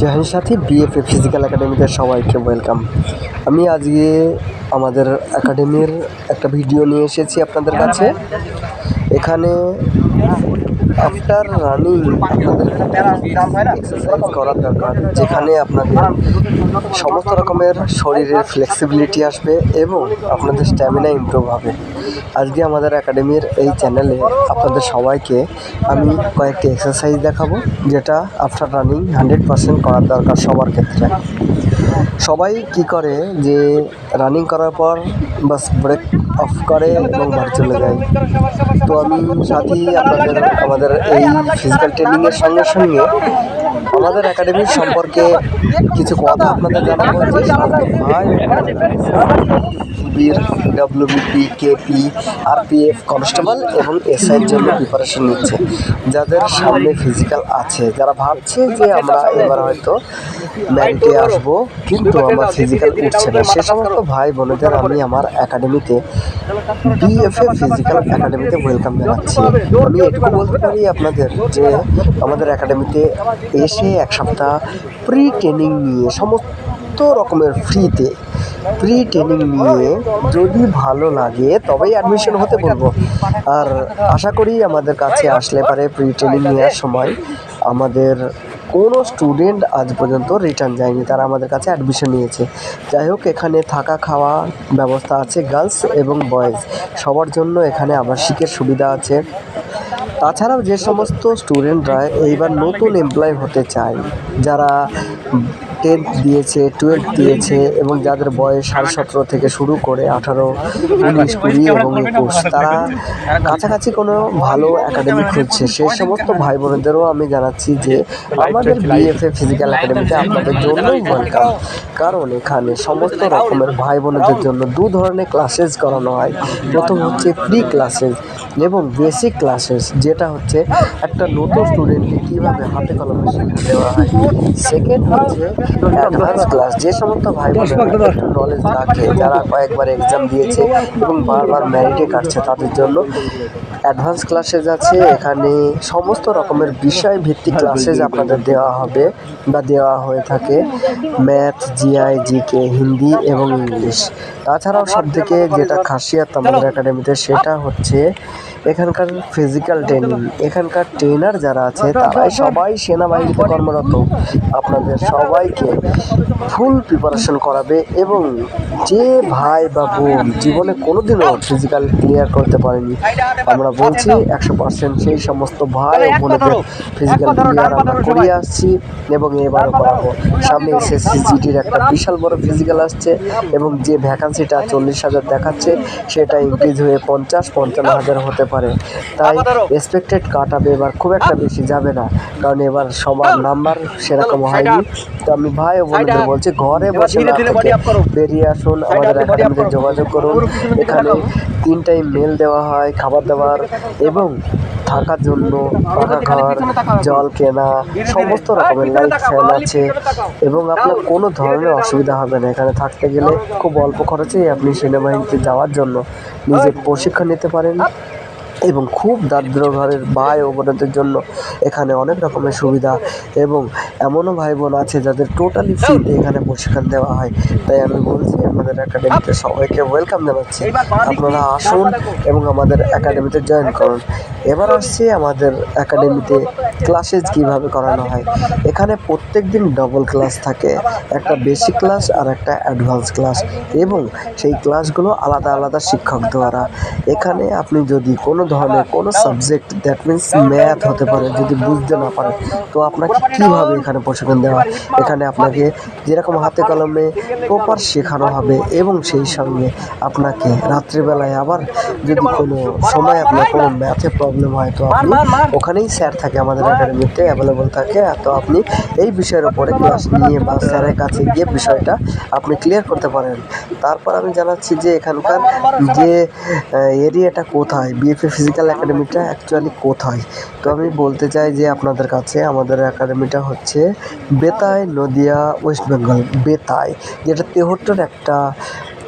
জাহির সাথী BFA physical একাডেমিতে সবাইকে welcome আমি আজকে আমাদের একাডেমির একটা ভিডিও নিয়ে এসেছি আপনাদের কাছে। এখানে আফটার রানিং এক্সারসাইজ করার দরকার। যেখানে আপনাদের সমস্ত রকমের শরীরের ফ্লেক্সিবিলিটি আসবে এবং আপনাদের স্ট্যামিনা ইমপ্রুভ হবে। আজকে আমাদের একাডেমির এই চ্যানেলে আপনাদের সবাইকে আমি কয়েকটি এক্সারসাইজ দেখাবো, যেটা আফটার রানিং হান্ড্রেড পার্সেন্ট করার দরকার সবার ক্ষেত্রে। সবাই কি করে যে রানিং করার পর বাস ব্রেক অফ করে এবং বাড়ি চলে যায়। তো আমি সাথী, আপনাদের, আমাদের এই ফিজিক্যাল ট্রেনিংয়ের সঙ্গে সঙ্গে আমাদের একাডেমির সম্পর্কে কিছু কথা আপনাদের জানাব যে ডাব্লিউবিপি কেপি আরপিএফ কনস্টেবল এবং এসআইয়ের জন্য প্রিপারেশন নিচ্ছে। যাদের সামনে ফিজিক্যাল আছে, যারা ভাবছে যে আমরা এবার হয়তো ম্যারিটে আসব কিন্তু আমার ফিজিক্যাল উঠছে না সে সমস্ত ভাই বোনেদের আমি আমার একাডেমিতে বিএফএ ফিজিক্যাল একাডেমিতে ওয়েলকাম জানাচ্ছি আমি এটুকু বলতে পারি আপনাদের যে আমাদের একাডেমিতে এসে এক সপ্তাহ প্রি ট্রেনিং নিয়ে সমস্ত রকমের ফ্রিতে প্রি ট্রেনিং নিয়ে যদি ভালো লাগে তবেই অ্যাডমিশন হতে বলব আর আশা করি আমাদের কাছে আসলে পারে প্রি ট্রেনিং নেওয়ার সময় আমাদের কোনো স্টুডেন্ট আজ পর্যন্ত রিটার্ন যায়নি, তারা আমাদের কাছে অ্যাডমিশন নিয়েছে। যাই হোক, এখানে থাকা খাওয়া ব্যবস্থা আছে গার্লস এবং বয়েজ সবার জন্য এখানে আবাসিকের সুবিধা আছে। তাছাড়াও যে সমস্ত স্টুডেন্টরা এইবার নতুন এমপ্লয় হতে চায়, যারা টেন্থ দিয়েছে টুয়েলভ দিয়েছে এবং যাদের বয়স সাড়ে সতেরো থেকে শুরু করে আঠারো, উনিশ, কুড়ি এবং একুশ, তারা কাছাকাছি কোনো ভালো একাডেমি খুঁজছে। সেই সমস্ত ভাই বোনেদেরও আমি জানাচ্ছি যে আমাদের বিএফএ ফিজিক্যাল একাডেমিতে আপনাদের জন্যই ওয়েলকাম কারণ এখানে সমস্ত রকমের ভাই বোনেদের জন্য দু ধরনের ক্লাসেস করানো হয়। প্রথম হচ্ছে প্রি ক্লাসেস এবং বেসিক ক্লাসেস যেটা হচ্ছে একটা নতুন স্টুডেন্টকে কীভাবে হাতে কলমে শিক্ষা দেওয়া হয়। সেকেন্ড হচ্ছে অ্যাডভান্স ক্লাস যে সমস্ত ভাই একটু নলেজ রাখে যারা কয়েকবার এক্সাম দিয়েছে এবং বারবার ম্যারিটে কাটছে তাদের জন্য। অ্যাডভান্স ক্লাসেস আছে এখানে সমস্ত রকমের বিষয় ভিত্তিক ক্লাসেস আপনাদের দেওয়া হবে বা দেওয়া হয়ে থাকে। ম্যাথ জিআই জিকে হিন্দি এবং ইংলিশ তাছাড়াও সব থেকে যেটা খাসিয়াত আমাদের একাডেমিতে সেটা হচ্ছে এখানকার ফিজিক্যাল ট্রেনিং এখানকার ট্রেনার যারা আছে তারাই সবাই সেনাবাহিনীতে কর্মরত। আপনাদের সবাইকে ফুল প্রিপারেশন করাবে এবং যে ভাই বা বোন জীবনে কোনোদিনও ফিজিক্যাল ক্লিয়ার করতে পারেনি আমরা বলছি একশো পার্সেন্ট সেই সমস্ত ভাই ও বোনেদের ফিজিক্যাল ক্লিয়ার আমরা করিয়ে আসছি এবং এবারও করাবো। সামনে এসএসসি জিটির একটা বিশাল বড় ফিজিক্যাল আসছে এবং যে ভ্যাকান্সিটা চল্লিশ হাজার দেখাচ্ছে সেটা ইনক্রিজ হয়ে পঞ্চাশ পঞ্চান্ন হাজার হতে পারে। তাই এক্সপেক্টেড কাটাবে এবার খুব একটা বেশি যাবে না। কারণ এবার সবার নাম্বার সেরকম হয়নি। তো আমি ভাই বোনদের বলছি ঘরে বসে বেরিয়ে আসুন আমাদের একাডেমিতে যোগাযোগ করুন। এখানে তিন টাইম মেল দেওয়া হয় খাবার দাবার এবং থাকার জন্য পাকা ঘর জল কেনা সমস্ত রকমের লাইট ফ্যান আছে এবং আপনার কোনো ধরনের অসুবিধা হবে না। এখানে থাকতে গেলে খুব অল্প খরচেই আপনি সেনাবাহিনীতে যাওয়ার জন্য নিজের প্রশিক্ষণ নিতে পারেন। এবং খুব দারিদ্র ঘরের ভাই ও বোনদের জন্য এখানে অনেক রকমের সুবিধা এবং এমনও ভাই বোন আছে যাদের টোটালি ফ্রিতে এখানে প্রশিক্ষণ দেওয়া হয়। তাই আমি বলছি, আমাদের একাডেমিতে সবাইকে ওয়েলকাম জানাচ্ছি। আপনারা আসুন এবং আমাদের একাডেমিতে জয়েন করুন। এবার আসছে আমাদের একাডেমিতে ক্লাসেস কীভাবে করানো হয়। এখানে প্রত্যেক দিন ডবল ক্লাস থাকে, একটা বেসিক ক্লাস আর একটা অ্যাডভান্স ক্লাস এবং সেই ক্লাসগুলো আলাদা আলাদা শিক্ষক দ্বারা। এখানে আপনি যদি কোনো ধরনের কোনো সাবজেক্ট দ্যাট মিন্স ম্যাথ হতে পারে, যদি বুঝতে না পারেন তো আপনাকে কীভাবে এখানে প্রশিক্ষণ দেওয়া এখানে আপনাকে যেরকম হাতে কলমে প্রপার শেখানো হবে এবং সেই সঙ্গে আপনাকে রাত্রিবেলায় আবার যদি কোনো সময় আপনার কোনো ম্যাথে প্রবলেম হয়, তো আপনি ওখানেই স্যার থাকে আমাদের একাডেমিতে অ্যাভেলেবল থাকে। তো আপনি এই বিষয়ের উপরে ক্লাস নিয়ে বা স্যারের কাছে গিয়ে বিষয়টা আপনি ক্লিয়ার করতে পারেন। তারপর আমি জানাচ্ছি যে এখানকার যে এরিয়াটা কোথায়? বিএফএ ফিজিক্যাল একাডেমিটা অ্যাকচুয়ালি কোথায়? তো আমি বলতে চাই যে আপনাদের কাছে আমাদের একাডেমিটা হচ্ছে বেতায় নদিয়া ওয়েস্ট বেঙ্গল বেতায় যেটা তেহট্টর একটা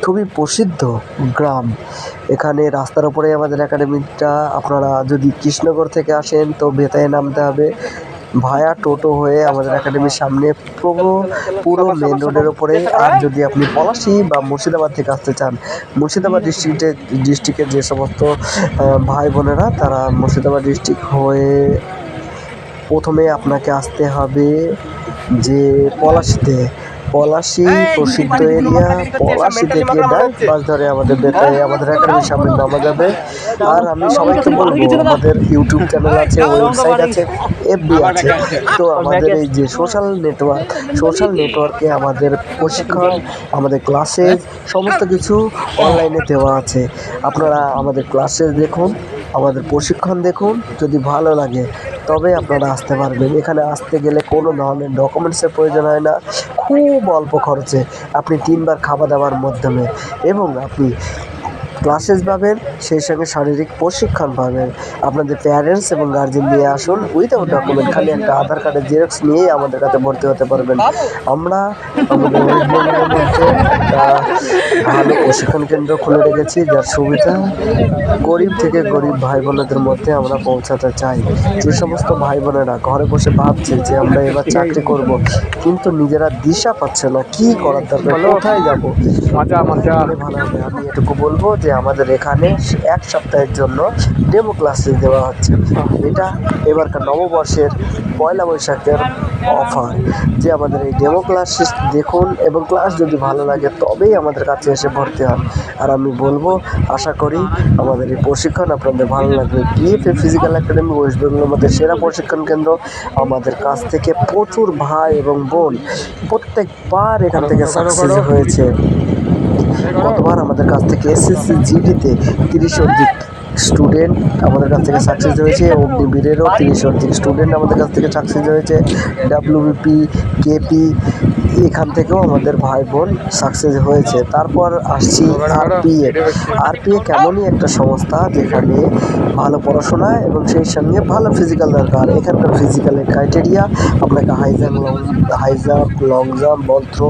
খুবই প্রসিদ্ধ গ্রাম। এখানে রাস্তার ওপরে আমাদের একাডেমিটা আপনারা যদি কৃষ্ণগড় থেকে আসেন তো বেতায় নামতে হবে। ভায়া টোটো হয়ে আমাদের একাডেমির সামনে পুরো পুরো মেন রোডের ওপরে আর যদি আপনি পলাশি বা মুর্শিদাবাদ থেকে আসতে চান, মুর্শিদাবাদ ডিস্ট্রিক্টে ডিস্ট্রিক্টের যে সমস্ত ভাই বোনেরা তারা মুর্শিদাবাদ ডিস্ট্রিক্ট হয়ে প্রথমে আপনাকে আসতে হবে যে পলাশিতে। পলাশি প্রসিদ্ধ এরিয়া পলাশি থেকে ডাইরেক্ট বাস ধরে আমাদের বেতায় আমাদের একাডেমির সামনে নামা যাবে। আর আমি সবাইকে বলব আমাদের ইউটিউব চ্যানেল আছে ওয়েবসাইট আছে এফবি আছে। তো আমাদের এই যে সোশ্যাল নেটওয়ার্ক সোশ্যাল নেটওয়ার্কে আমাদের প্রশিক্ষণ আমাদের ক্লাসেস সমস্ত কিছু অনলাইনে দেওয়া আছে। আপনারা আমাদের ক্লাসেস দেখুন। আমাদের প্রশিক্ষণ দেখুন, যদি ভালো লাগে, তবে আপনারা আসতে পারবেন। এখানে আসতে গেলে কোনো ধরনের ডকুমেন্টসের প্রয়োজন হয় না, খুব অল্প খরচে আপনি তিনবার খাওয়া দাওয়ার মাধ্যমে এবং আপনি ক্লাসেস পাবেন, সেই সঙ্গে শারীরিক প্রশিক্ষণ পাবেন। আপনাদের প্যারেন্টস এবং গার্জেন নিয়ে আসুন উইথাউট ডকুমেন্ট খালি একটা আধার কার্ডের জেরক্স নিয়েই আমাদের কাছে ভর্তি হতে পারবেন। আমরা আমাদের একটা ভালো প্রশিক্ষণ কেন্দ্র খুলে রেখেছি যার সুবিধা গরিব থেকে গরিব ভাই বোনেদের মধ্যে আমরা পৌঁছাতে চাই। যে সমস্ত ভাই বোনেরা ঘরে বসে ভাবছে যে আমরা এবার চাকরি করব কিন্তু নিজেরা দিশা পাচ্ছে না কি করার দরকার কোথায় যাব? মজা ভালো হবে আমি এটুকু বলব যে আমাদের এখানে এক সপ্তাহের জন্য ডেমো ক্লাসেস দেওয়া হচ্ছে। এটা এবারকার নববর্ষের পয়লা বৈশাখের অফার। যে আমাদের এই ডেমো ক্লাস দেখুন এবং ক্লাস যদি ভালো লাগে তবেই আমাদের কাছে এসে ভর্তি হন। আর আমি বলব আশা করি আমাদের এই প্রশিক্ষণ আপনাদের ভালো লাগবে। বিএফএ ফিজিক্যাল একাডেমি ওয়েস্ট বেঙ্গলের মধ্যে সেরা প্রশিক্ষণ কেন্দ্র আমাদের কাছ থেকে প্রচুর ভাই এবং বোন প্রত্যেকবার এখান থেকে সাকসেস হয়েছে। গতবার আমাদের কাছ থেকে এসএসসি জিডিতে তিরিশ অধিক স্টুডেন্ট আমাদের কাছ থেকে সাকসেস হয়েছে। অগ্নিবীরেরও তিরিশ অধিক স্টুডেন্ট আমাদের কাছ থেকে সাকসেস হয়েছে। ডাব্লিউবিপি কেপি এখান থেকেও আমাদের ভাই বোন সাকসেস হয়েছে। তারপর আসছি আরপিএ আরপিএ কেমনই একটা সংস্থা যেখানে ভালো পড়াশোনা এবং সেই সঙ্গে ভালো ফিজিক্যাল দরকার। এখানকার ফিজিক্যালের ক্রাইটেরিয়া আপনাকে high jump long high jump long jump ball throw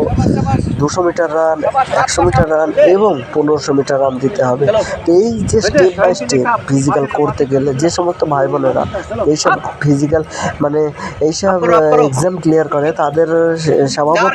দুশো মিটার রান একশো মিটার রান এবং পনেরোশো মিটার রান দিতে হবে। তো এই যে স্টেপ বাই স্টেপ ফিজিক্যাল করতে গেলে যে সমস্ত ভাই বোনেরা এইসব ফিজিক্যাল মানে এইসব এক্সাম ক্লিয়ার করে, তাদের সে-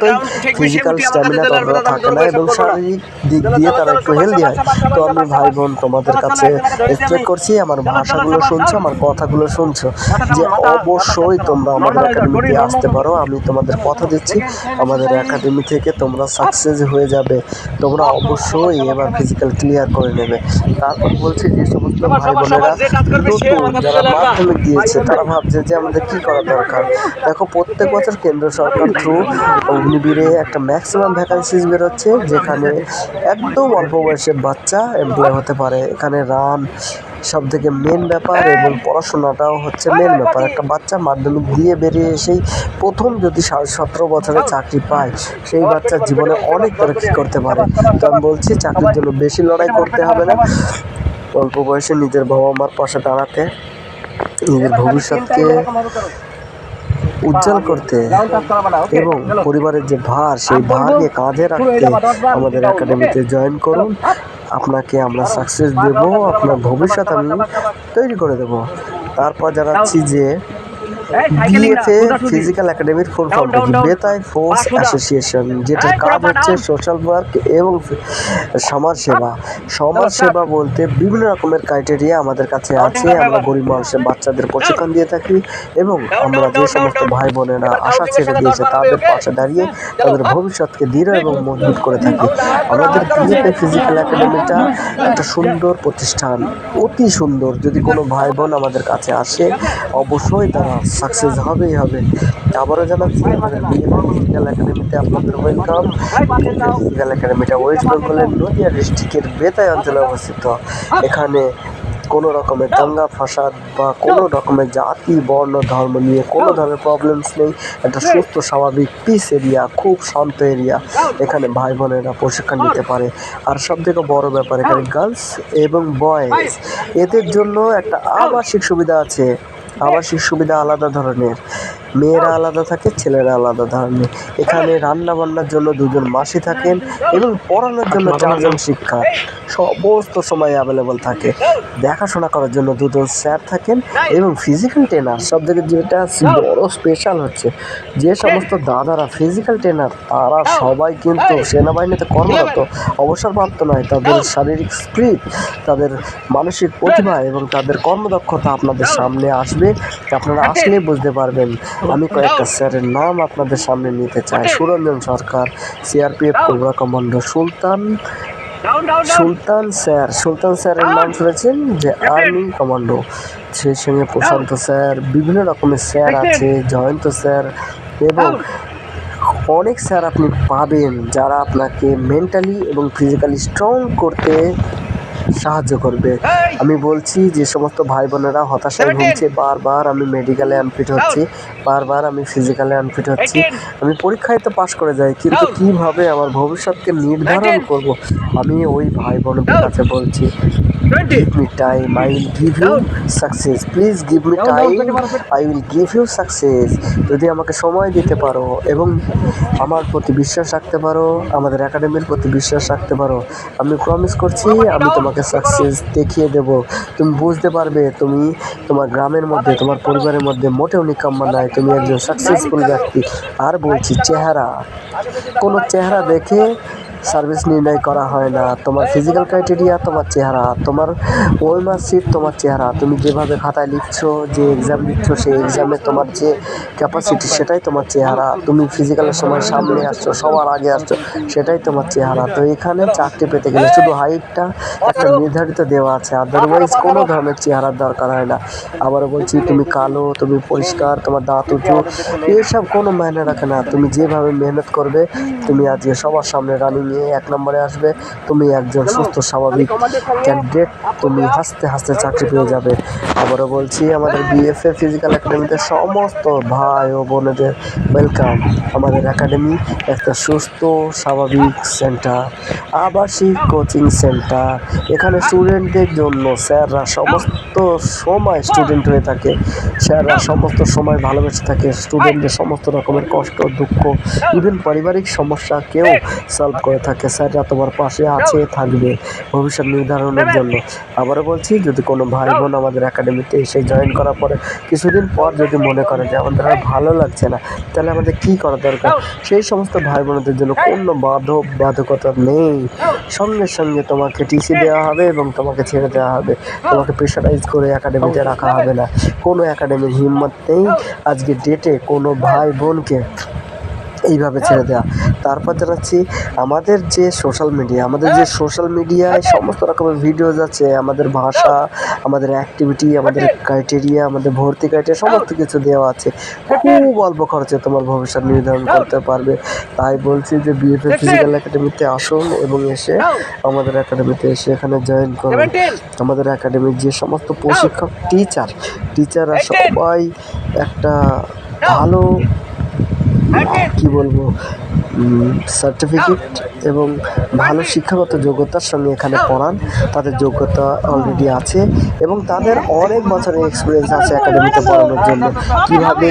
স্বভাবতই ফিজিক্যাল স্ট্যামিনা ততটা থাকে না এবং শারীরিক দিক দিয়ে তারা একটু হেলদি হয় তো আমি ভাই বোন তোমাদের কাছে এক্সপেক্ট করছি আমার ভাষাগুলো শুনছো আমার কথাগুলো শুনছো? যে অবশ্যই তোমরা আমাদের একাডেমিতে আসতে পারো আমি তোমাদের কথা দিচ্ছি। আমাদের একাডেমি থেকে তোমরা সাকসেস হয়ে যাবে। তোমরা অবশ্যই এবার ফিজিক্যাল ক্লিয়ার করে নেবে। তারপর বলছি যে সমস্ত ভাই বোনেরা নতুন যারা মাধ্যমিক দিয়েছে তারা ভাবছে যে আমাদের কি করা দরকার? দেখো প্রত্যেক বছর কেন্দ্র সরকার থ্রু অগ্নিবীরে একটা ম্যাক্সিমাম ভ্যাকান্সিজ বেরোচ্ছে, যেখানে একদম অল্প বয়সের বাচ্চা এমপ্লয় হতে পারে। এখানে রান সব থেকে মেন ব্যাপার এবং পড়াশোনাটাও হচ্ছে মেন ব্যাপার। একটা বাচ্চা মাধ্যমিক দিয়ে বেরিয়ে এসেই প্রথম যদি সাড়ে সতেরো বছরে চাকরি পায়, সেই বাচ্চা জীবনে অনেক তরক্কি করতে পারে। তো আমি বলছি, চাকরির জন্য বেশি লড়াই করতে হবে না। অল্প বয়সে নিজের বাবা মার পাশে দাঁড়াতে, নিজের ভবিষ্যৎকে উজ্জ্বল করতে এবং পরিবারের যে ভার সেই ভারকে কাঁধে রাখতে আমাদের একাডেমিতে জয়েন করুন। আপনাকে আমরা সাকসেস দেব আপনার ভবিষ্যৎ আমি তৈরি করে দেব। তারপর জানাচ্ছি যে বিএফএ ফিজিক্যাল একাডেমির ফর্ম বেতাই ফোর্স অ্যাসোসিয়েশন যেটার কাজ হচ্ছে সোশ্যাল ওয়ার্ক এবং সমাজ সেবা। সমাজ সেবা বলতে বিভিন্ন রকমের ক্রাইটেরিয়া আমাদের কাছে আছে। আমরা গরিব মানুষের বাচ্চাদের প্রশিক্ষণ দিয়ে থাকি এবং আমরা যে সমস্ত ভাই বোনেরা আশা ছেড়ে দিয়েছে তাদের পাশে দাঁড়িয়ে তাদের ভবিষ্যৎকে দৃঢ় এবং মজবুত করে থাকি। আমাদের বিএফএ ফিজিক্যাল একাডেমিটা একটা সুন্দর প্রতিষ্ঠান। অতি সুন্দর। যদি কোনো ভাই বোন আমাদের কাছে আসে অবশ্যই তারা সাকসেস হবেই হবে। আবারও জানাচ্ছি, আমাদের ফিজিক্যাল একাডেমিতে আপনাদের ওয়েলকাম ফিজিক্যাল একাডেমিটা ওয়েস্ট বেঙ্গলের নদিয়া ডিস্ট্রিক্টের বেতাই অঞ্চলে অবস্থিত। এখানে কোনো রকমের দাঙ্গা, ফাসাদ বা কোনো রকমের জাতি, বর্ণ, ধর্ম নিয়ে কোনো ধরনের প্রবলেমস নেই। একটা সুস্থ, স্বাভাবিক পিস এরিয়া খুব শান্ত এরিয়া এখানে ভাই বোনেরা প্রশিক্ষণ নিতে পারে। আর সব থেকে বড় ব্যাপার, এখানে গার্লস এবং বয়েজ এদের জন্য একটা আবাসিক সুবিধা আছে। আবাসিক সুবিধা আলাদা ধরনের। মেয়েরা আলাদা থাকে ছেলেরা আলাদা ধরনের এখানে রান্না বান্নার জন্য দুজন মাসি থাকেন এবং পড়ানোর জন্য চারজন শিক্ষক। সমস্ত সময় অ্যাভেলেবল থাকে। দেখাশোনা করার জন্য দুজন স্যার থাকেন এবং ফিজিক্যাল ট্রেনার সব থেকে যেটা বড় স্পেশাল হচ্ছে যে সমস্ত দাদারা ফিজিক্যাল ট্রেনার তারা সবাই কিন্তু সেনাবাহিনীতে কর্মরত। অবসরপ্রাপ্ত নয় তাদের শারীরিক স্প্রিট তাদের মানসিক প্রতিভা এবং তাদের কর্মদক্ষতা আপনাদের সামনে আসবে। আপনারা আসলেই বুঝতে পারবেন। আমি কয়েকটা স্যারের নাম আপনাদের সামনে নিতে চাই। Suranjan Sarkar CRPF cobra commando Sultan. Sultan sir Sultan স্যারের নাম শুনেছেন? যে আর্মি কমান্ডো। সেই সঙ্গে প্রশান্ত স্যার বিভিন্ন রকমের স্যার আছে জয়ন্ত স্যার এবং অনেক স্যার আপনি পাবেন যারা আপনাকে মেন্টালি এবং ফিজিক্যালি স্ট্রং করতে সাহায্য করবে। আমি বলছি যে সমস্ত ভাই বোনেরা হতাশায় ভুগছে বারবার আমি মেডিকেলে আনফিট হচ্ছি বারবার আমি ফিজিক্যালে আনফিট হচ্ছি। আমি পরীক্ষায় তো পাশ করে যাই কিন্তু কীভাবে আমার ভবিষ্যৎকে নির্ধারণ করব? আমি ওই ভাই বোনদের কাছে বলছি give me time i will give you success. Please give me time i will give you success. যদি আমাকে সময় দিতে পারো এবং আমার প্রতি বিশ্বাস রাখতে পারো আমাদের একাডেমির প্রতি বিশ্বাস রাখতে পারো আমি প্রমিস করছি আমি তোমাকে সাকসেস দেখিয়ে দেব। তুমি বুঝতে পারবে তুমি তোমার গ্রামের মধ্যে তোমার পরিবারের মধ্যে মোটেও নিকাম্মা নয় তুমি একজন সাকসেসফুল ব্যক্তি। আর বলছি চেহারা। কোনো চেহারা দেখে সার্ভিস নির্ণয় করা হয় না। তোমার ফিজিক্যাল ক্রাইটেরিয়া তোমার চেহারা, তোমার ওই তোমার চেহারা। তুমি যেভাবে খাতায় লিখছো, যে এক্সাম দিচ্ছ, সেই এক্সামে তোমার যে ক্যাপাসিটি সেটাই তোমার চেহারা। তুমি ফিজিক্যালের সময় সামনে আসছো, সবার আগে আসছো, সেটাই তোমার চেহারা। তো এখানে চাকরি পেতে গেলে শুধু হাইটটা একটা নির্ধারিত দেওয়া আছে। আদারওয়াইজ কোনো ধরনের চেহারার দরকার হয় না। আবারও বলছি, তুমি কালো, তুমি পরিষ্কার, তোমার দাঁত উঁচু এইসব কোনো মায়নে রাখে না। তুমি যেভাবে মেহনত করবে, তুমি আজকে সবার সামনে রানিংয়ে এক নম্বরে আসবে। তুমি একজন সুস্থ, স্বাভাবিক ক্যান্ডিডেট তুমি হাসতে হাসতে চাকরি পেয়ে যাবে। আবারও বলছি, আমাদের বিএফএ ফিজিক্যাল একাডেমিতে সমস্ত ভাই ও বোনেদের ওয়েলকাম আমাদের একাডেমি একটা সুস্থ, স্বাভাবিক সেন্টার আবাসিক কোচিং সেন্টার এখানে স্টুডেন্টদের জন্য স্যাররা সমস্ত সময় স্টুডেন্ট হয়ে থাকে। স্যাররা সমস্ত সময় ভালোবেসে থাকে। স্টুডেন্টদের সমস্ত রকমের কষ্ট, দুঃখ ইভেন পারিবারিক সমস্যাকেও সলভ করে থাকে স্যাররা তোমার পাশে আছে থাকবে ভবিষ্যৎ নির্ধারণের জন্য। আবারও বলছি যদি কোনো ভাই বোন আমাদের একাডেমিতে এসে জয়েন করার পরে কিছুদিন পর যদি মনে করে যে আমাদের আর ভালো লাগছে না তাহলে আমাদের কী করা দরকার? সেই সমস্ত ভাই বোনদের জন্য কোনো বাধক বাধকতা নেই। সঙ্গে সঙ্গে তোমাকে টিসি দেওয়া হবে এবং তোমাকে ছেড়ে দেওয়া হবে। তোমাকে প্রেশারাইজ করে একাডেমিতে রাখা হবে না। কোনো একাডেমির হিম্মত নেই। আজকে ডেটে কোনো ভাই বোনকে এইভাবে ছেড়ে দেওয়া তারপর জানাচ্ছি আমাদের যে সোশ্যাল মিডিয়া আমাদের যে সোশ্যাল মিডিয়ায় সমস্ত রকমের ভিডিওজ আছে আমাদের ভাষা আমাদের অ্যাক্টিভিটি আমাদের ক্রাইটেরিয়া আমাদের ভর্তি ক্রাইটেরিয়া সমস্ত কিছু দেওয়া আছে। খুব অল্প খরচে তোমার ভবিষ্যৎ নির্ধারণ করতে পারবে। তাই বলছি যে বিএফএ ফিজিক্যাল একাডেমিতে আসুন এবং এসে আমাদের একাডেমিতে এসে এখানে জয়েন করুন আমাদের একাডেমির যে সমস্ত প্রশিক্ষক টিচার টিচাররা সবাই একটা ভালো কি বলব সার্টিফিকেট এবং ভালো শিক্ষাগত যোগ্যতার সঙ্গে এখানে পড়ান। তাদের যোগ্যতা অলরেডি আছে এবং তাদের অনেক বছরের এক্সপিরিয়েন্স আছে একাডেমিতে পড়ানোর জন্য। কীভাবে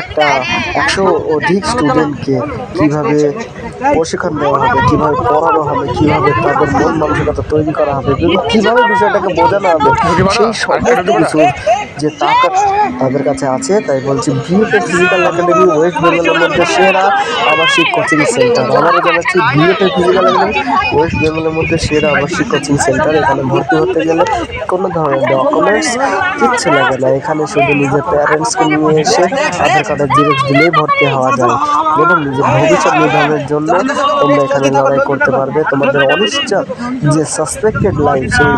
একটা একশো অধিক স্টুডেন্টকে কীভাবে প্রশিক্ষণ দেওয়া হবে কীভাবে পড়ানো হবে কীভাবে তাদের মন মানসিকতা তৈরি করা হবে কীভাবে বিষয়টাকে বোঝানো হবে সেই সমস্ত কিছু যে তাকত তাদের কাছে আছে, তাই বলছি বিএপি ফিজিক্যাল একাডেমি ওয়েস্ট বেঙ্গলের মধ্যে সেরা আবাসিক কোচিং সেন্টার আবারও জানাচ্ছি বিএপি ফিজিক্যাল একাডেমি ওয়েস্ট বেঙ্গলের মধ্যে সেরা আবাসিক কোচিং সেন্টার এখানে ভর্তি হতে গেলে কোনো ধরনের ডকুমেন্টস কিচ্ছু লাগে না। এখানে শুধু নিজের প্যারেন্টসকে নিয়ে এসে আধার কার্ডের জিরক্স দিলেই ভর্তি হওয়া যায়। এবং নিজের ভবিষ্যৎ নির্ধারণের জন্য তোমরা এখানে লড়াই করতে পারবে। তোমাদের অনিশ্চয় যে সাসপেক্টেড লাইফ সেই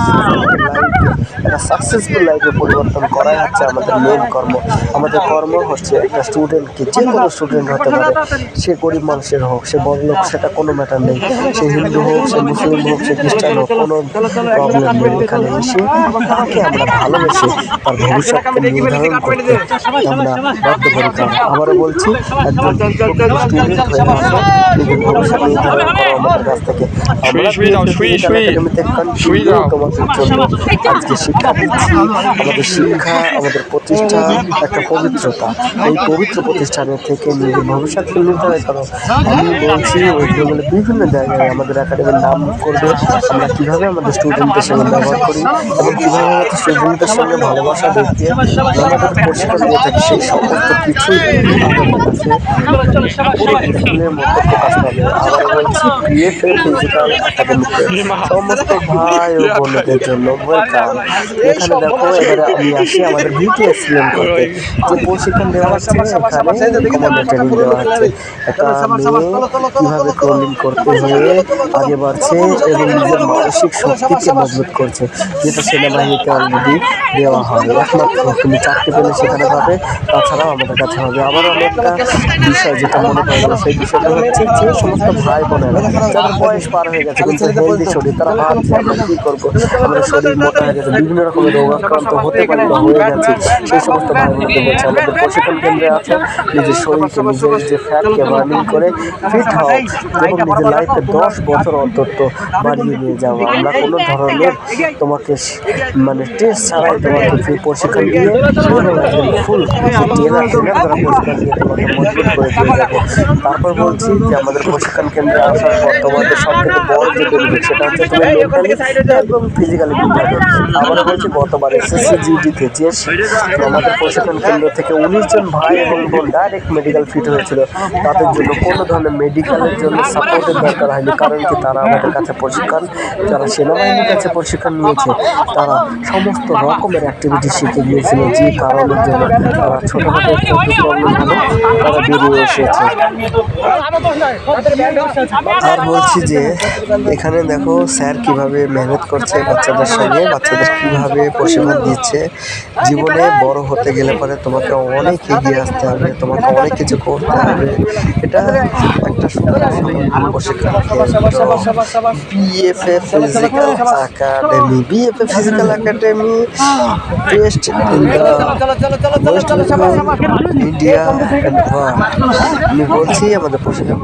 লাইফকে একটা সাকসেসফুল লাইফে পরিবর্তন করাই হচ্ছে আমাদের মেন কর্ম। আমাদের কর্ম হচ্ছে একটা স্টুডেন্টকে যে কোনো স্টুডেন্ট হতে পারে সে গরিব মানুষের হোক সে বড় লোক সেটা কোনো ম্যাটার নেই। সে হিন্দু হোক সে মুসলিম হোক সে খ্রিস্টান হোক কোনো প্রবলেম নেই এখানে এসে তাকে আমরা ভালোবেসে তার ভবিষ্যৎকে নির্ধারণ করতে আমরা বদ্ধপরিকর আবারও বলছি একজন স্টুডেন্ট হয়ে নিজের ভবিষ্যৎ নির্ধারণ করো আমাদের কাছ থেকে আমরা। তোমাদের জন্য আজকে শিক্ষা দিচ্ছি। আমাদের শিক্ষা আমাদের প্রতিষ্ঠা একটা পবিত্রতা। এই পবিত্র প্রতিষ্ঠানের থেকে নিজের ভবিষ্যৎকে নির্ধারণ করো আমি বলছি ওইগুলো বিভিন্ন জায়গায় আমাদের একাডেমির নাম করবে। আমরা কীভাবে আমাদের স্টুডেন্টদের সঙ্গে ব্যবহার করি এবং কীভাবে আমাদের স্টুডেন্টদের সঙ্গে ভালোবাসা দেখতে আমাদের প্রশিক্ষণ দিয়ে থাকি সেই সমস্ত কিছুই সমস্ত ভাই ও বোনদের জন্য এখানে দেখো আমি আসি। আমাদের বিউটি এক্সপ্লেন করতে, যে প্রশিক্ষণ দেওয়া হচ্ছে দেওয়া হচ্ছে। একটা মেয়ে কীভাবে ক্রলিং করতে হয়ে আগে বাড়ছে এবং নিজের মানসিক শক্তিকে মজবুত করছে, যেটা সেনাবাহিনীতে অলরেডি দেওয়া হয় একমাত্র তুমি চাকরি পেলে সেখানে পাবে, তাছাড়াও আমাদের কাছে হবে। আবার অনেকটা বিষয় যেটা মনে পড়ে সেই বিষয়টা হচ্ছে যে সমস্ত ভাই বোনেরা, যাদের বয়স পার হয়ে গেছে, কিন্তু হেলদি শরীর, তারা ভাবছে আমরা কী করব? আমাদের শরীর মোটা হয়ে গেছে, বিভিন্ন রকমের রোগাক্রান্ত হতে পারি বা হয়ে সেই সমস্ত ভাই বোনকে আমাদের প্রশিক্ষণ কেন্দ্রে আছে, নিজের শরীরকে, নিজের যে ফ্যাটকে বার্নিং করে ফিট হও এবং নিজের লাইফে দশ বছর অন্তত বাড়িয়ে নিয়ে যাও। আমরা কোনো ধরনের তোমাকে মানে টেস্ট ছাড়াই তোমাকে ফ্রি প্রশিক্ষণ দিয়ে ফুল ট্রেনার প্রশিক্ষণ দিয়ে তোমাকে মজবুত করে দিয়ে যাব। তারপর বলছি যে আমাদের প্রশিক্ষণ কেন্দ্রে আসার পর তোমাদের সব থেকে বড় যে বেনিফিট সেটা হচ্ছে তুমি এবং ফিজিক্যালি আমরা বলছি গতবার এসএসসি জিডিতে যে আমাদের প্রশিক্ষণ কেন্দ্র থেকে উনিশ জন ভাই এবং বোন ডাইরেক্ট মেডিকেল ফিট হয়েছিল। তাদের জন্য কোনো ধরনের মেডিকেলের জন্য সাপোর্টের দরকার হয়নি, কারণ কি তারা আমাদের কাছে প্রশিক্ষণ, যারা সেনাবাহিনীর কাছে প্রশিক্ষণ নিয়েছে, তারা সমস্ত রকমের অ্যাক্টিভিটি শিখে গিয়েছিল, যে কারণের জন্য তারা ছোটোখাটো তারা বেরিয়ে এসেছে। আর বলছি যে, এখানে দেখো স্যার কীভাবে মেহনত করছে বাচ্চাদের সঙ্গে, বাচ্চাদের কীভাবে প্রশিক্ষণ দিচ্ছে জীবনে বড় হতে গেলে পরে। তোমাকে অনেক এগিয়ে আসতে হবে তোমাকে অনেক কিছু করতে হবে। এটা একটা সুন্দর BFA physical academy BFA physical academy best India আমি বলছি আমাদের প্রশিক্ষণ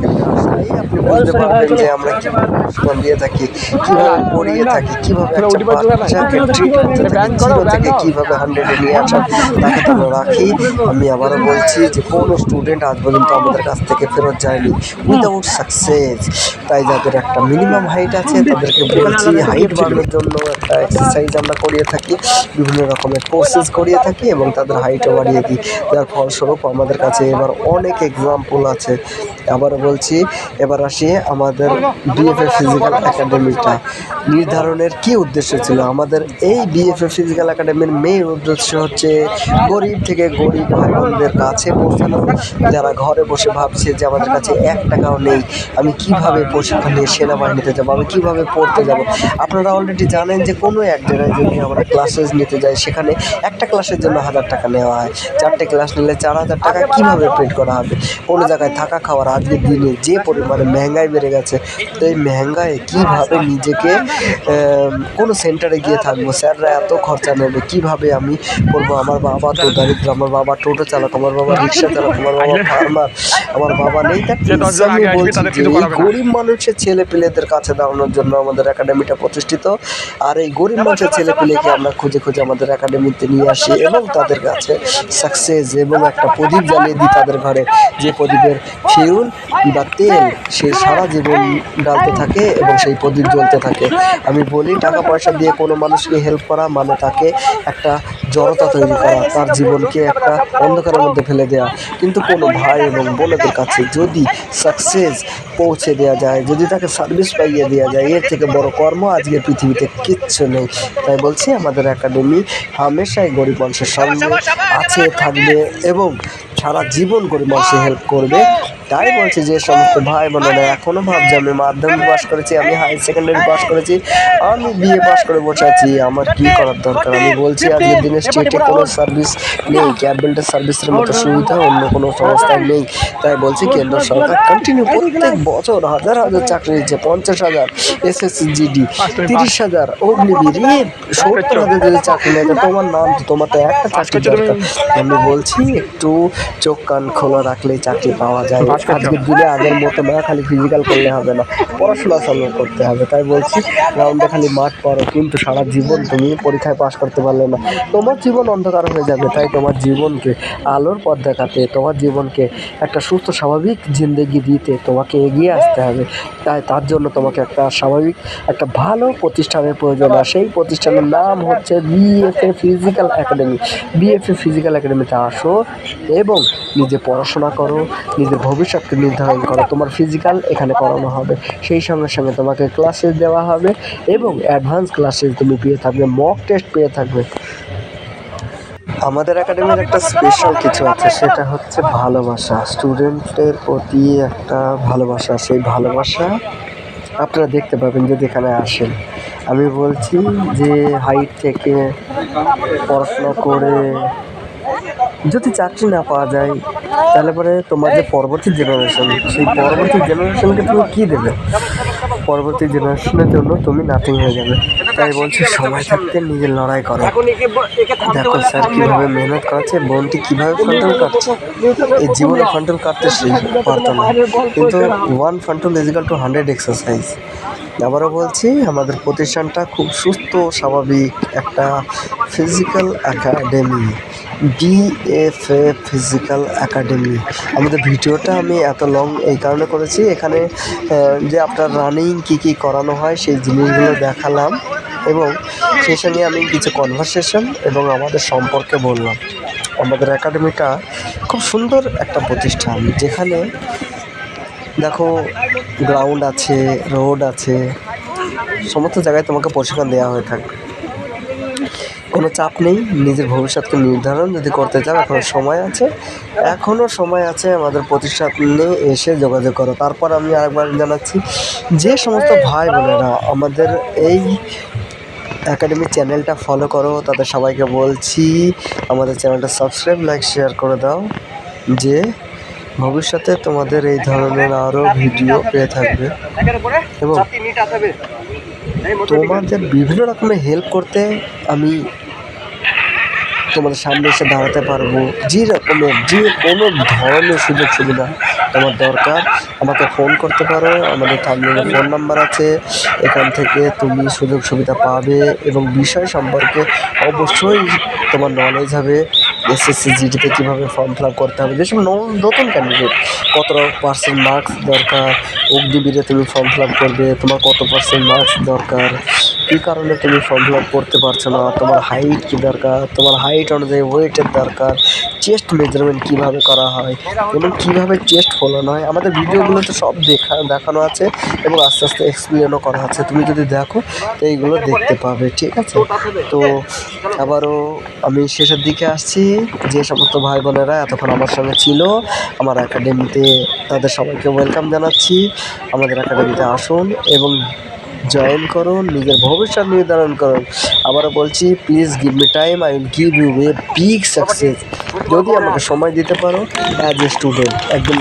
আপনি বুঝতে পারবেন যে আমরা কীভাবে প্রশিক্ষণ দিয়ে থাকি কীভাবে পড়িয়ে থাকি কীভাবে একটা বাচ্চাকে ট্রিট করতে থাকি থেকে কীভাবে হান্ড্রেডে নিয়ে আসা তাকে তো রাখি। আমি আবারও বলছি যে কোনো স্টুডেন্ট আজ পর্যন্ত আমাদের কাছ থেকে ফেরত যায়নি। উইদাউট সাকসেস তাই যাদের একটা মিনিমাম হাইট আছে, তাদেরকে বলছি হাইট বাড়ানোর জন্য একটা এক্সারসাইজ আমরা করিয়ে থাকি, বিভিন্ন রকমের কোর্সেস করিয়ে থাকি এবং তাদের হাইটও বাড়িয়ে দিই। যার ফলস্বরূপ আমাদের কাছে এবার অনেক এক্সাম্পল আছে। আবারও বলছি, এবার আসি আমাদের বিএফএ ফিজিক্যাল একাডেমিটা নির্ধারণের কি উদ্দেশ্য ছিল? আমাদের এই বিএফএ ফিজিক্যাল একাডেমির মেইন উদ্দেশ্য হচ্ছে গরিব থেকে গরিব ভাই বোনদের কাছে পৌঁছানো। যারা ঘরে বসে ভাবছে যে আমাদের কাছে এক টাকাও নেই, আমি কীভাবে প্রশিক্ষণ নিয়ে সেনাবাহিনীতে যাব, আমি কীভাবে পড়তে যাব? আপনারা অলরেডি জানেন যে কোনো এক জায়গায় যদি আমরা ক্লাসেস নিতে যাই, সেখানে একটা ক্লাসের জন্য হাজার টাকা নেওয়া হয়। চারটে ক্লাস নিলে চার হাজার টাকা কীভাবে পেড করা হবে? কোনো জায়গায় থাকা খাওয়ার আজকের দিনে যে পরিমাণে মেহঙ্গাই বেড়ে গেছে তো এই মেহঙ্গায় কীভাবে নিজেকে কোনো সেন্টারে গিয়ে থাকব? স্যাররা এত খরচা নেবে, কীভাবে আমি করব আমার বাবা তো দারিদ্র আমার বাবা টোটো চালক আমার বাবা রিক্সা চালক আমার বাবা ফার্মার আমার বাবা নেই। আমি বলছি যে এই। গরিব মানুষের ছেলে পেলেদের কাছে দাঁড়ানোর জন্য আমাদের একাডেমিটা প্রতিষ্ঠিত। আর এই গরিব মানুষের ছেলে পেলেকে আমরা খুঁজে খুঁজে আমাদের একাডেমিতে নিয়ে আসি এবং তাদের কাছে সাকসেস এবং একটা প্রদীপ জ্বালিয়ে দিই তাদের ঘরে। যে প্রদীপের ফিউল বা তেল সে সারা জীবন ডালতে থাকে এবং সেই প্রদীপ জ্বলতে থাকে। আমি বলি টাকা পয়সা দিয়ে কোনো মানুষকে হেল্প করা মানে তাকে একটা জড়তা তৈরি করা তার জীবনকে একটা অন্ধকারের মধ্যে ফেলে দেওয়া কিন্তু কোনো ভাই এবং বোনেদের কাছে যদি সাকসেস পৌঁছে দেওয়া যায় যদি তাকে সার্ভিস পাইয়ে দেওয়া যায় এর থেকে বড় কর্ম আজকে পৃথিবীতে কিচ্ছু নেই। তাই বলছি আমাদের একাডেমি হামেশাই গরিব মানুষের সামনে আছে থাকবে এবং সারা জীবন গরিব মানুষের হেল্প করবে। তাই বলছি যে সমস্ত ভাই বোনেরা এখনও ভাবছে আমি মাধ্যমিক পাস করেছি আমি হায়ার সেকেন্ডারি পাস করেছি আমি বিএ পাস করে বসে আছি আমার কি করার দরকার? আমি বলছি আজকের দিনে স্টেটে কোনো সার্ভিস নেই ক্যাব বেল্টের সার্ভিসের মতো সুবিধা অন্য কোনো সংস্থায় নেই। তাই বলছি কেন্দ্র সরকার কন্টিনিউ প্রত্যেক বছর হাজার হাজার চাকরি দিচ্ছে পঞ্চাশ হাজার এসএসসি জিডি তিরিশ হাজার অগ্নিবীর এই সত্তর হাজার যদি চাকরি নেয় তোমার নাম তো তোমার তো একটা চাকরি দরকার। আমি বলছি একটু চোখ কান খোলা রাখলেই চাকরি পাওয়া যায়। আজকের দিনে আগের মতো না খালি ফিজিক্যাল করলে হবে না। পড়াশোনার সঙ্গে করতে হবে তাই বলছি গ্রাউন্ডে খালি মাঠ পড়ো কিন্তু সারা জীবন তুমি পরীক্ষায় পাশ করতে পারলে না। তোমার জীবন অন্ধকার হয়ে যাবে তাই তোমার জীবনকে আলোর পথ দেখাতে তোমার জীবনকে একটা সুস্থ স্বাভাবিক জিন্দেগি দিতে তোমাকে এগিয়ে আসতে হবে। তাই তার জন্য তোমাকে একটা স্বাভাবিক একটা ভালো প্রতিষ্ঠানের প্রয়োজন। আর সেই প্রতিষ্ঠানের নাম হচ্ছে BFA physical academy BFA physical একাডেমিতে আসো এবং নিজে পড়াশোনা করো নিজের ভবিষ্যৎকে নির্ধারণ করো। তোমার ফিজিক্যাল এখানে করানো হবে। সেই সঙ্গে সঙ্গে তোমাকে ক্লাসেস দেওয়া হবে এবং অ্যাডভান্স ক্লাসেস তুমি পেয়ে থাকবে মক টেস্ট পেয়ে থাকবে। আমাদের একাডেমির একটা স্পেশাল কিছু আছে, সেটা হচ্ছে ভালোবাসা। স্টুডেন্টের প্রতি একটা ভালোবাসা সেই ভালোবাসা আপনারা দেখতে পাবেন যদি এখানে আসেন। আমি বলছি যে হাইট থেকে পড়াশোনা করে যদি চাকরি না পাওয়া যায় তাহলে পরে তোমার যে পরবর্তী জেনারেশন সেই পরবর্তী জেনারেশনকে তুমি কী দেবে? পরবর্তী জেনারেশনের জন্য তুমি নাথিং হয়ে যাবে। তাই বলছি সময় থাকতে নিজের লড়াই করো। দেখো স্যার কীভাবে মেহনত করছে বোনটি কীভাবে ফান্টল কাটছে এই জীবনে ফান্টল কাটতে সেই পারতো না। কিন্তু ওয়ান ফান্টল ইজিক্যাল টু হান্ড্রেড এক্সারসাইজ আবারও বলছি আমাদের প্রতিষ্ঠানটা খুব সুস্থ স্বাভাবিক একটা physical academy BFA physical academy আমাদের ভিডিওটা আমি এত লং এই কারণে করেছি। এখানে যে আপনার রানিং কী কী করানো হয়, সেই জিনিসগুলো দেখালাম এবং সেই সঙ্গে আমি কিছু কনভারসেশন এবং আমাদের সম্পর্কে বললাম। আমাদের একাডেমিটা খুব সুন্দর একটা প্রতিষ্ঠান, যেখানে দেখো গ্রাউন্ড আছে রোড আছে, সমস্ত জায়গায় তোমাকে প্রশিক্ষণ দেওয়া হয়ে থাকবে। কোনো চাপ নেই নিজের ভবিষ্যৎকে নির্ধারণ যদি করতে চাও এখনও সময় আছে। এখনও সময় আছে আমাদের প্রতিষ্ঠানে এসে যোগাযোগ করো। তারপর আমি আরেকবার জানাচ্ছি যে সমস্ত ভাই বোনেরা আমাদের এই একাডেমি চ্যানেলটা ফলো করো তাদের সবাইকে বলছি আমাদের চ্যানেলটা সাবস্ক্রাইব লাইক শেয়ার করে দাও যে ভবিষ্যতে তোমাদের এই ধরনের আরও ভিডিও পেয়ে থাকবে। এবং তোমাদের বিভিন্ন রকমের হেল্প করতে আমি তোমাদের সামনে এসে দাঁড়াতে পারব। যে রকমের, যে কোনো ধরনের সুযোগ সুবিধা তোমার দরকার, আমাকে ফোন করতে পারো। আমাদের থামলে ফোন নাম্বার আছে। এখান থেকে তুমি সুযোগ সুবিধা পাবে এবং বিষয় সম্পর্কে অবশ্যই তোমার নলেজ হবে। এসএসসি জিডিতে কীভাবে ফর্ম ফিল আপ করতে হবে? যেসব নতুন ক্যান্ডিডেট কত পার্সেন্ট মার্কস দরকার, অগ্নিবীরে তুমি ফর্ম ফিল আপ করবে, তোমার কত পার্সেন্ট মার্কস দরকার? কী কারণে তুমি ফর্ম ফিল আপ করতে পারছ না? তোমার হাইট কী দরকার? তোমার হাইট অনুযায়ী ওয়েটের দরকার। চেস্ট মেজারমেন্ট কীভাবে করা হয়? এবং কীভাবে চেস্ট ফোলানো হয়? আমাদের ভিডিওগুলোতে সব দেখা, দেখানো আছে এবং আস্তে আস্তে এক্সপ্লেনও করা আছে। তুমি যদি দেখো, তো এইগুলো দেখতে পাবে, ঠিক আছে? তো আবারও আমি শেষের দিকে আসছি। যে সমস্ত ভাই বোনেরা এতক্ষণ আমার সঙ্গে ছিল, আমার একাডেমিতে তাদের সবাইকে ওয়েলকাম জানাচ্ছি। আমাদের একাডেমিতে আসুন এবং জয়েন করুন, নিজের ভবিষ্যৎ নির্ধারণ করুন। আবারও বলছি please give me time I will give you a big success যদি আমাকে সময় দিতে পারো অ্যাজ এ স্টুডেন্ট একদম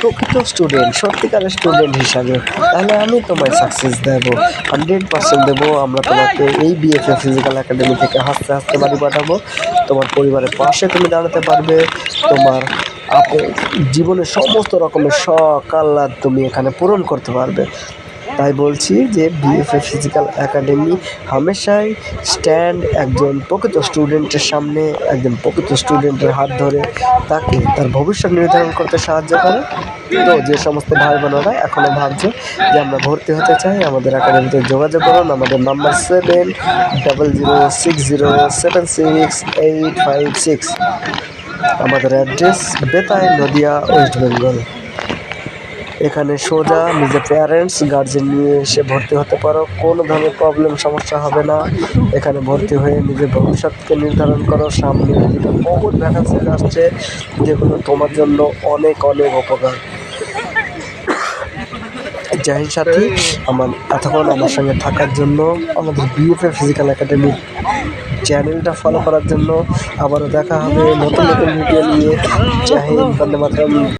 প্রকৃত স্টুডেন্ট সত্যিকারের স্টুডেন্ট হিসাবে, তাহলে আমি তোমায় সাকসেস দেবো। হান্ড্রেড পার্সেন্ট দেবো, আমরা তোমাকে এই বিএফএ ফিজিক্যাল একাডেমি থেকে হাসতে হাসতে বাড়ি পাঠাবো। তোমার পরিবারের পাশে তুমি দাঁড়াতে পারবে। তোমার জীবনের সমস্ত রকমের শখ, আহ্লাদ তুমি এখানে পূরণ করতে পারবে। তাই বলছি যে বিএফএ ফিজিক্যাল একাডেমি হামেশাই স্ট্যান্ড একজন প্রকৃত স্টুডেন্টের সামনে, একজন প্রকৃত স্টুডেন্টের হাত ধরে তাকে তার ভবিষ্যৎ নির্ধারণ করতে সাহায্য করে। তো যে সমস্ত ভাই বোনেরা এখনও ভাবছে যে আমরা ভর্তি হতে চাই, আমাদের একাডেমিতে যোগাযোগ করুন। আমাদের number seven double zero six zero seven six eight five six আমাদের address Betai Nadia West Bengal এখানে সোজা নিজের প্যারেন্টস গার্জেন নিয়ে এসে ভর্তি হতে পারো। কোনো ধরনের প্রবলেম সমস্যা হবে না। এখানে ভর্তি হয়ে নিজের ভবিষ্যৎকে নির্ধারণ করো। সামনে বহুত ভ্যাকান্সি আসছে যেগুলো তোমার জন্য অনেক অনেক উপকার। জাহিন সাথী, আমার এতক্ষণ আমার সঙ্গে থাকার জন্য, আমাদের বিএফএ ফিজিক্যাল একাডেমি চ্যানেলটা ফলো করার জন্য আবারও দেখা হবে নতুন নতুন ভিডিও নিয়ে। জাহিন বন্দে মাতরম